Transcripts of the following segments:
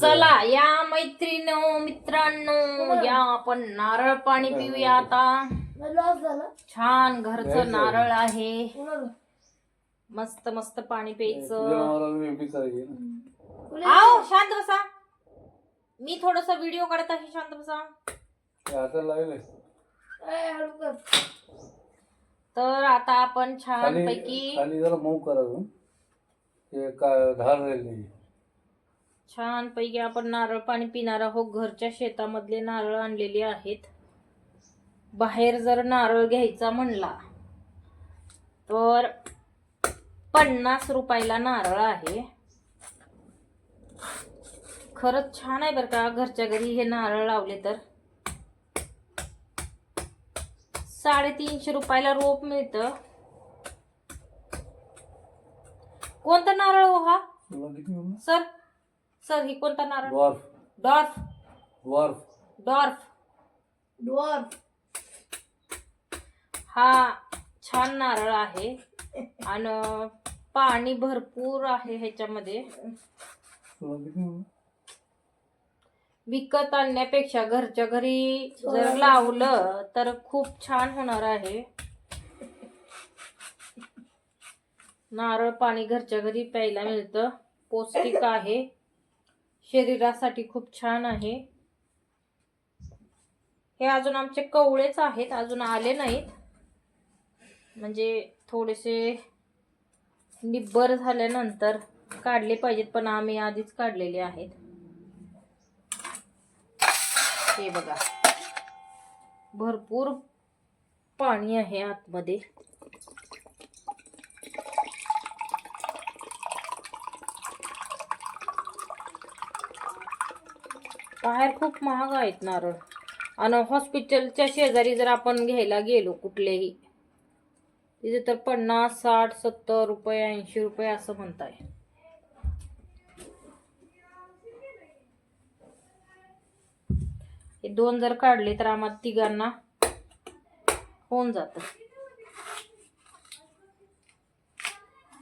चला या मैत्रिणो मित्रांनो या आपण नारळ पाणी पिऊया आता. छान घरचं नारळ आहे. मस्त मस्त पाणी प्यायचं. आओ शांत बसा मी थोडस व्हिडिओ काढत आहे शांत बसा तर आता आपण छान पैकी धार राहिली. छान पैकी आपण नारळ पाणी पिणार आहोत. घरच्या शेतामधले नारळ आणलेले आहेत. बाहेर जर नारळ घ्यायचा म्हणला तर पन्नास रुपयाला नारळ आहे. खरंच छान आहे बरं का घरच्या घरी हे नारळ लावले तर. साडेतीनशे रुपयाला रोप मिळतं. कोणता नारळ हो हा? सर सर ही कोणता नारळ? Dwarf. Dwarf. Dwarf dwarf. Dwarf. हा छान नारळ आहे. आणि पाणी भरपूर आहे ह्याच्यामध्ये? विकत आणण्यापेक्षा घरच्या घरी जर लावलं तर खूप छान होणार आहे. नारळ पाणी घरच्या घरी प्यायला मिळतं. पौष्टिक आहे. शरीरासाठी खूप छान आहे. हे अजून आमचे कवळेच आहेत अजून आले नाहीत. म्हणजे थोडेसे निब्बर झाल्यानंतर काढले पाहिजेत पण आम्ही आधीच काढलेले आहेत. हे बघा. भरपूर पाणी आहे आतमध्ये. बाहेर खूप महाग आहेत नारळ आणि हॉस्पिटलच्या शेजारी जर आपण घ्यायला गेलो कुठलेही तिथे तर पन्नास साठ सत्तर रुपये ऐंशी रुपये असं म्हणताय. हे दोन जर काढले तर आम्हाला तिघांना होऊन जात.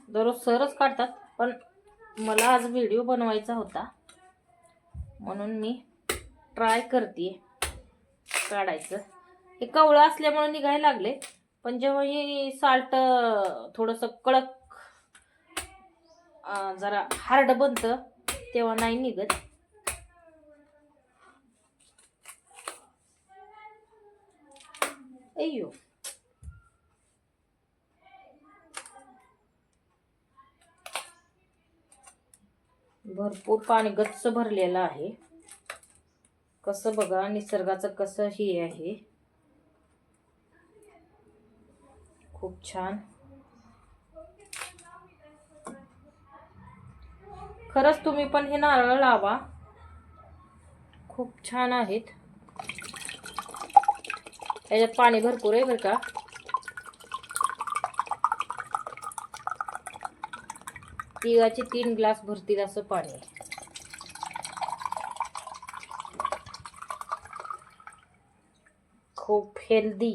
दररोज सरच काढतात पण मला आज व्हिडिओ बनवायचा होता. म्हणून मी ट्राय करते. काढायचं. हे कवळं असल्यामुळे निघायला लागले. पण जेव्हा हे साल्ट थोडंसं कडक जरा हार्ड बनतं तेव्हा नाही निघत. अय्यो. भरपूर पाणी गच्च भरलेलं आहे. कसं बघा निसर्गाचं कसं हे आहे. खूप छान. खरंच तुम्ही पण हे नारळ लावा. खूप छान आहेत. याच्यात पाणी भरपूर आहे बरं का. तिघाचे तीन ग्लास भरतील असं पाणी खूप हेल्दी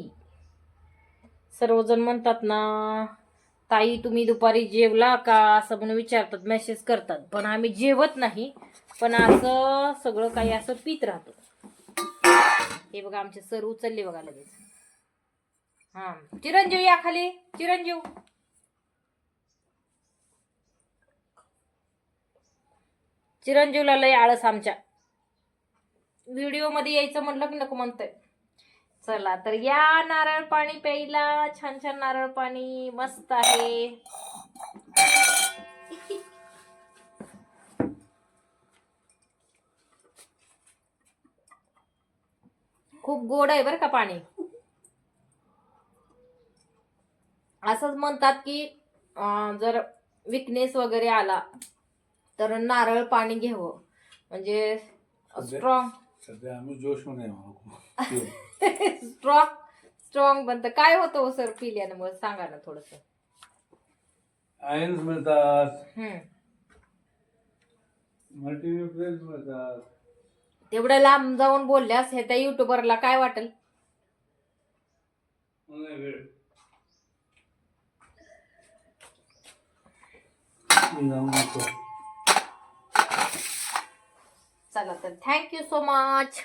सर्वजण म्हणतात ना ताई तुम्ही दुपारी जेवला का? असं म्हणून विचारतात मेसेज करतात. पण आम्ही जेवत नाही पण असं सगळं काही असं पित राहतो. हे बघा आमचे सर उचलले बघा लगेच. हा चिरंजीव या खाली. चिरंजीव. चिरंजीवला लय आळस आमच्या. व्हिडिओमध्ये यायचं म्हणलं की नको म्हणतंय. चला तर या नारळ पाणी प्यायला. छान छान नारळ पाणी. मस्त आहे. खूप गोड आहे बरं का पाणी. असंच म्हणतात की जर विकनेस वगैरे आला तर नारळ पाणी घ्यावं. म्हणजे स्ट्रॉंग सध्या आम्ही जोशमध्ये खूप. स्ट्रॉंग स्ट्रॉंग बनतं. काय होतं हो सर पिल्यानं मग सांगा ना थोडस. आयन्स मिळतात. मल्टीन्युट्रिएंट्स मिळतात. तेवढं लांब जाऊन बोलल्यास हे त्या युट्यूबरला काय वाटेल? नाही वेळ. चला तर थँक्यू सो मच